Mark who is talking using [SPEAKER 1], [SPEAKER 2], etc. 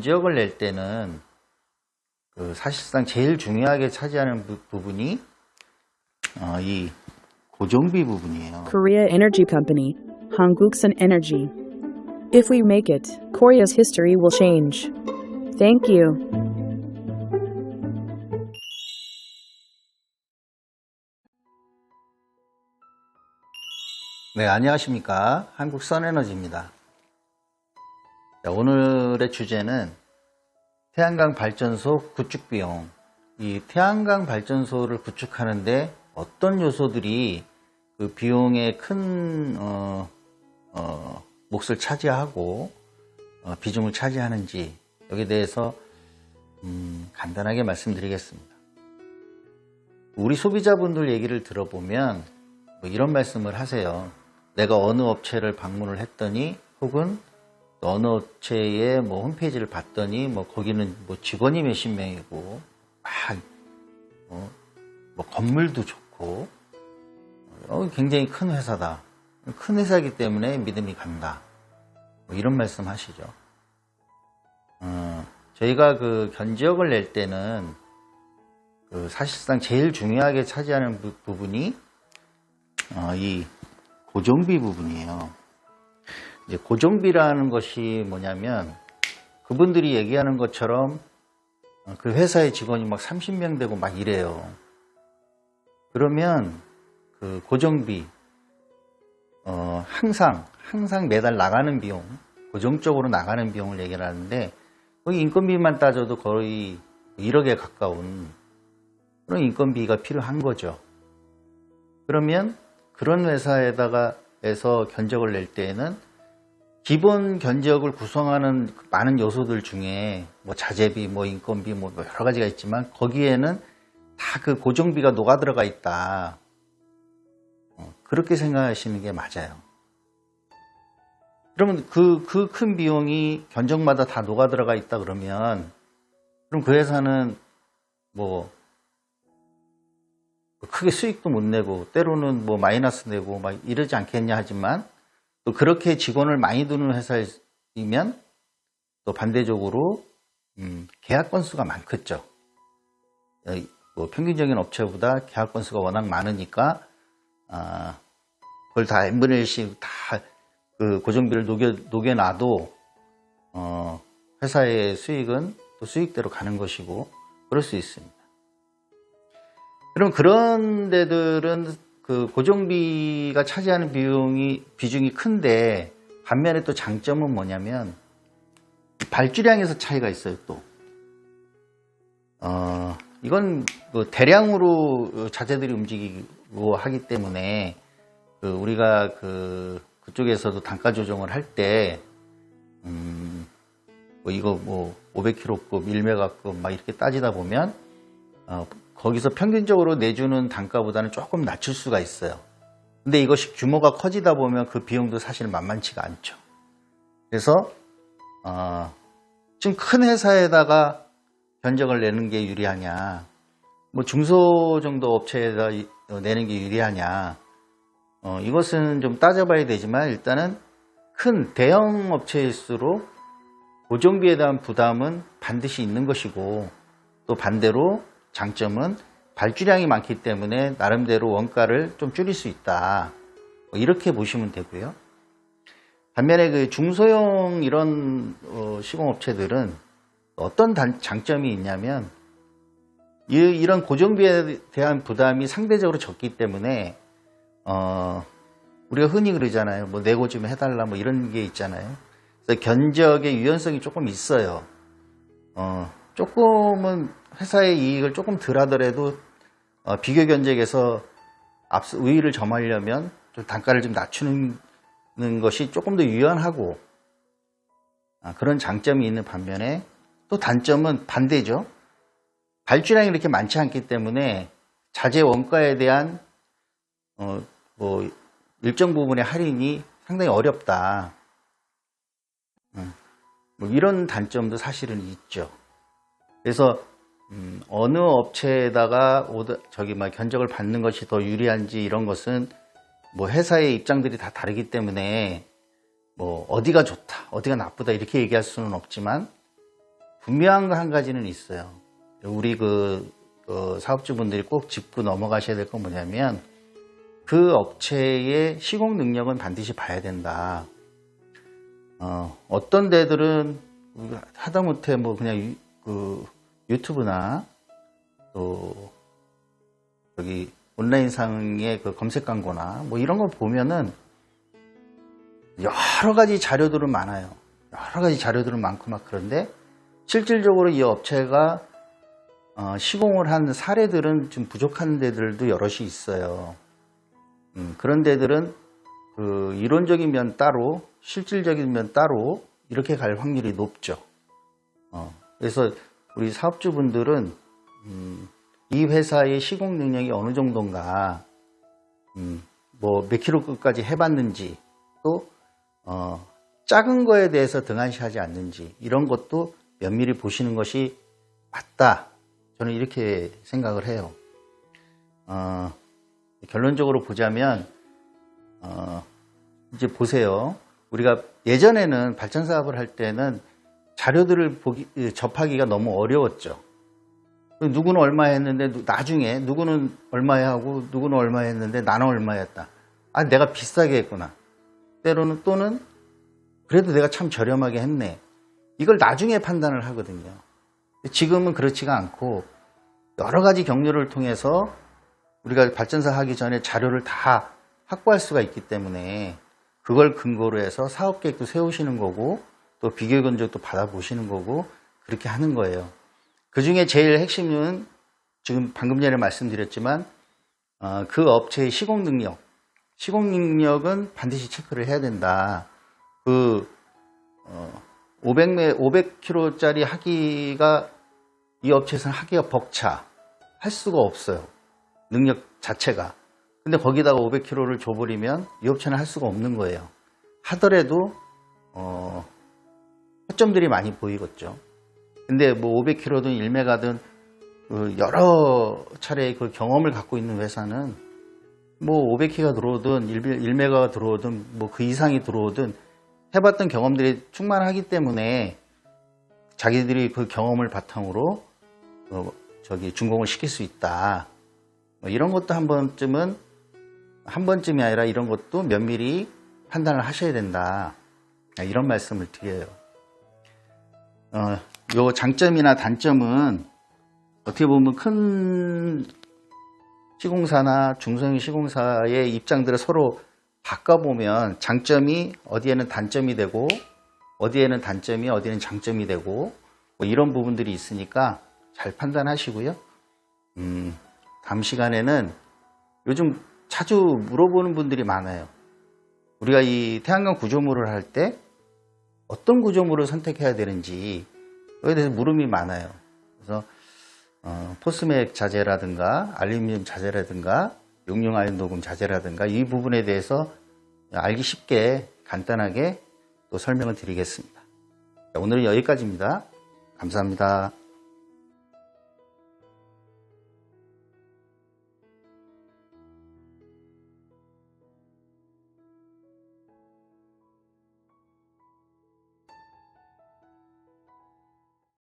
[SPEAKER 1] 지역을 낼 때는 그 사실상 제일 중요하게 차지하는 부, 부분이 어, 이 고정비 부분이에요.
[SPEAKER 2] Korea Energy Company, Hanguksan Energy. If we make it, Korea's history will change. Thank you.
[SPEAKER 1] 네, 안녕하십니까. 한국 선에너지입니다. 자, 오늘의 주제는 태양광 발전소 구축 비용. 이 태양광 발전소를 구축하는데 어떤 요소들이 그 비용의 큰, 어, 어, 몫을 차지하고 어, 비중을 차지하는지 여기에 대해서 음, 간단하게 말씀드리겠습니다. 우리 소비자분들 얘기를 들어보면 뭐 이런 말씀을 하세요. 내가 어느 업체를 방문을 했더니 혹은 업체의 뭐 홈페이지를 봤더니 뭐 거기는 뭐 직원이 몇십 명이고 막 어, 뭐 건물도 좋고 어, 굉장히 큰 회사다. 큰 회사이기 때문에 믿음이 간다. 뭐 이런 말씀 하시죠. 어, 저희가 그 견지역을 낼 때는 그 사실상 제일 중요하게 차지하는 부, 부분이 어, 이 고정비 부분이에요. 이제 고정비라는 것이 뭐냐면 그분들이 얘기하는 것처럼 어, 그 회사의 직원이 막 30명 되고 막 이래요. 그러면 그 고정비 어, 항상 항상 매달 나가는 비용 고정적으로 나가는 비용을 얘기를 하는데 거기 인건비만 따져도 거의 1억에 가까운 그런 인건비가 필요한 거죠. 그러면 그런 회사에다가 에서 견적을 낼 때에는 기본 견적을 구성하는 그 많은 요소들 중에 뭐 자재비, 뭐 인건비, 뭐 여러 가지가 있지만 거기에는 다 그 고정비가 녹아 들어가 있다. 어, 그렇게 생각하시는 게 맞아요. 그러면 그, 그 큰 비용이 견적마다 다 녹아 들어가 있다 그러면 그럼 그 회사는 뭐 크게 수익도 못 내고 때로는 뭐 마이너스 내고 막 이러지 않겠냐 하지만 또 그렇게 직원을 많이 두는 회사이면 또 반대적으로 음, 계약 건수가 많겠죠. 어, 뭐 평균적인 업체보다 계약 건수가 워낙 많으니까 아, 그걸 다 n분의 1씩 다 그 고정비를 녹여, 녹여놔도 어, 회사의 수익은 또 수익대로 가는 것이고 그럴 수 있습니다. 그럼 그런 데들은 그 고정비가 차지하는 비용이 비중이 큰데 반면에 또 장점은 뭐냐면 발주량에서 차이가 있어요 또. 어, 이건 그 대량으로 자재들이 움직이고 하기 때문에 그 우리가 그 그쪽에서도 단가 조정을 할때 음, 뭐 이거 뭐 500kg급, 1메가급 막 이렇게 따지다 보면 어, 거기서 평균적으로 내주는 단가보다는 조금 낮출 수가 있어요. 근데 이것이 규모가 커지다 보면 그 비용도 사실 만만치가 않죠. 그래서 어, 좀큰 회사에다가 견적을 내는 게 유리하냐, 뭐 중소 정도 업체에다 내는 게 유리하냐, 어, 이것은 좀 따져봐야 되지만 일단은 큰 대형 업체일수록 고정비에 대한 부담은 반드시 있는 것이고 또 반대로 장점은 발주량이 많기 때문에 나름대로 원가를 좀 줄일 수 있다. 뭐 이렇게 보시면 되고요. 반면에 그 중소형 이런 어, 시공업체들은 어떤 단, 장점이 있냐면 이, 이런 고정비에 대한 부담이 상대적으로 적기 때문에 어, 우리가 흔히 그러잖아요. 뭐 내고 좀 해달라 뭐 이런 게 있잖아요. 그래서 견적의 유연성이 조금 있어요. 어, 조금은 회사의 이익을 조금 덜 하더라도 어, 비교 견적에서 앞서 우위를 점하려면 좀 단가를 좀 낮추는 것이 조금 더 유연하고 아, 그런 장점이 있는 반면에 또 단점은 반대죠. 발주량이 이렇게 많지 않기 때문에 자재 원가에 대한 어, 뭐 일정 부분의 할인이 상당히 어렵다. 음, 뭐 이런 단점도 사실은 있죠. 그래서 음, 어느 업체에다가 오더, 저기 막 견적을 받는 것이 더 유리한지 이런 것은 뭐 회사의 입장들이 다 다르기 때문에 뭐 어디가 좋다, 어디가 나쁘다 이렇게 얘기할 수는 없지만 분명한 거 한 가지는 있어요. 우리 그, 그 사업주분들이 꼭 짚고 넘어가셔야 될 건 뭐냐면 그 업체의 시공 능력은 반드시 봐야 된다. 어, 어떤 데들은 하다못해 뭐 그냥 유, 그 유튜브나 또 여기 온라인상의 그 검색 광고나 뭐 이런 거 보면은 여러 가지 자료들은 많아요. 여러 가지 자료들은 많고 막 그런데 실질적으로 이 업체가 어, 시공을 한 사례들은 좀 부족한 데들도 여럿이 있어요. 음, 그런 데들은 그 이론적인 면 따로 실질적인 면 따로 이렇게 갈 확률이 높죠. 어, 그래서 우리 사업주분들은 음, 이 회사의 시공 능력이 어느 정도인가, 음, 뭐몇 킬로까지 해봤는지, 또 어, 작은 거에 대해서 등한시하지 않는지 이런 것도 면밀히 보시는 것이 맞다. 저는 이렇게 생각을 해요. 어, 결론적으로 보자면 어, 이제 보세요. 우리가 예전에는 발전 사업을 할 때는 자료들을 보기, 접하기가 너무 어려웠죠. 누구는 얼마 했는데 누- 나중에 누구는 얼마에 하고 누구는 얼마 했는데 나는 얼마 했다. 아 내가 비싸게 했구나. 때로는 또는 그래도 내가 참 저렴하게 했네. 이걸 나중에 판단을 하거든요. 지금은 그렇지가 않고 여러 가지 경로를 통해서 우리가 발전사 하기 전에 자료를 다 확보할 수가 있기 때문에 그걸 근거로 해서 사업 계획도 세우시는 거고 또 비교 견적도 받아보시는 거고 그렇게 하는 거예요. 그 중에 제일 핵심은 지금 방금 전에 말씀드렸지만 어, 그 업체의 시공 능력, 시공 능력은 반드시 체크를 해야 된다. 그 500매 500kg짜리 하기가 이 업체에서는 하기가 벅차 할 수가 없어요. 능력 자체가. 근데 거기다가 500kg를 줘버리면 이 업체는 할 수가 없는 거예요. 하더라도 어, 허점들이 많이 보이겠죠. 근데 뭐 500kg든 1메가든 그 여러 차례의 그 경험을 갖고 있는 회사는 뭐 500kg가 들어오든 1메가가 들어오든 뭐 그 이상이 들어오든 해봤던 경험들이 충만하기 때문에 자기들이 그 경험을 바탕으로 어, 저기 준공을 시킬 수 있다. 뭐 이런 것도 한 번쯤은 한 번쯤이 아니라 이런 것도 면밀히 판단을 하셔야 된다. 아, 이런 말씀을 드려요. 어, 요 장점이나 단점은 어떻게 보면 큰 시공사나 중소형 시공사의 입장들을 서로 바꿔보면 장점이 어디에는 단점이 되고 어디에는 단점이 어디에는 장점이 되고 뭐 이런 부분들이 있으니까 잘 판단하시고요. 음, 다음 시간에는 요즘 자주 물어보는 분들이 많아요. 우리가 이 태양광 구조물을 할 때 어떤 구조물을 선택해야 되는지 그에 대해서 물음이 많아요. 그래서 어, 포스맥 자재라든가 알루미늄 자재라든가 용융 아연 도금 자재라든가 이 부분에 대해서 알기 쉽게 간단하게 또 설명을 드리겠습니다. 자, 오늘은 여기까지입니다. 감사합니다.